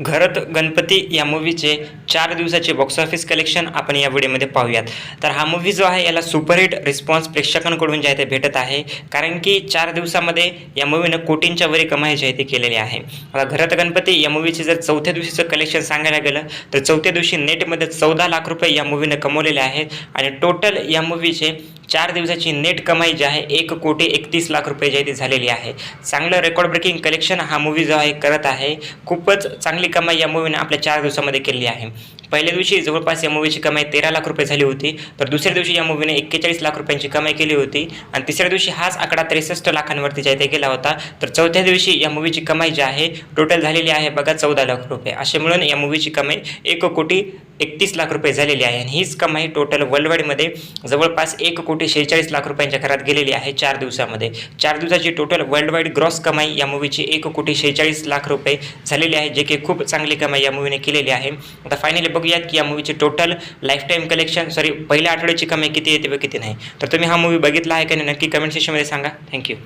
घरत गणपती या मूवीचे चार दिवसाचे बॉक्स ऑफिस कलेक्शन आपण या व्हिडिओमध्ये पाहूयात. तर हा मूवी जो आहे याला सुपरहिट रिस्पॉन्स प्रेक्षकांकडून जे आहे ते भेटत आहे कारण की चार दिवसामध्ये या मूवीनं कोटींच्या वरी कमाई जी आहे ती केलेली आहे. आता घरत गणपती या मूवीचे जर चौथ्या दिवशीचं कलेक्शन सांगायला गेलं तर चौथ्या दिवशी नेटमध्ये चौदा लाख रुपये या मूवीनं कमवलेले आहेत. आणि टोटल या मूवीचे चार दिवसाची नेट कमाई जी आहे एक कोटी एकतीस लाख रुपये जी आहे ती झालेली आहे. चांगलं रेकॉर्ड ब्रेकिंग कलेक्शन हा मूवी जो आहे करत आहे. खूपच चांगली कमाई या मूवीने आपल्या चार दिवसामध्ये केली आहे. पहिल्या दिवशी जवळपास या मूवीची कमाई तेरा लाख रुपये झाली होती तर दुसऱ्या दिवशी या मूवीने एक्केचाळीस लाख रुपयांची कमाई केली होती आणि तिसऱ्या दिवशी हाच आकडा त्रेसष्ट लाखांवरती जायते केला गेला होता. तर चौथ्या दिवशी या मूवीची कमाई जी आहे टोटल झालेली आहे बघा चौदा लाख रुपये. असे मिळून या मूवीची कमाई एक कोटी एकतीस लाख रुपये झालेली आहे आणि हीच कमाई टोटल वर्ल्डवाईडमध्ये जवळपास एक कोटी शेहेचाळीस लाख रुपयांच्या घरात गेलेली आहे चार दिवसामध्ये. चार दिवसाची टोटल वर्ल्डवाईड ग्रॉस कमाई या मूवीची एक कोटी शेहेचाळीस लाख रुपये झालेली आहे जे की खूप चांगली कमाई या मूवीने केलेली आहे. आता फायनली बघूयात की या मूवीचे total lifetime collection sorry पहिल्या आठवड्याची कमाई किती येते व किती नाही. तर तुम्ही हा मूवी बघितला आहे का नाही नक्की कमेंट सेक्शनमध्ये सांगा. थँक्यू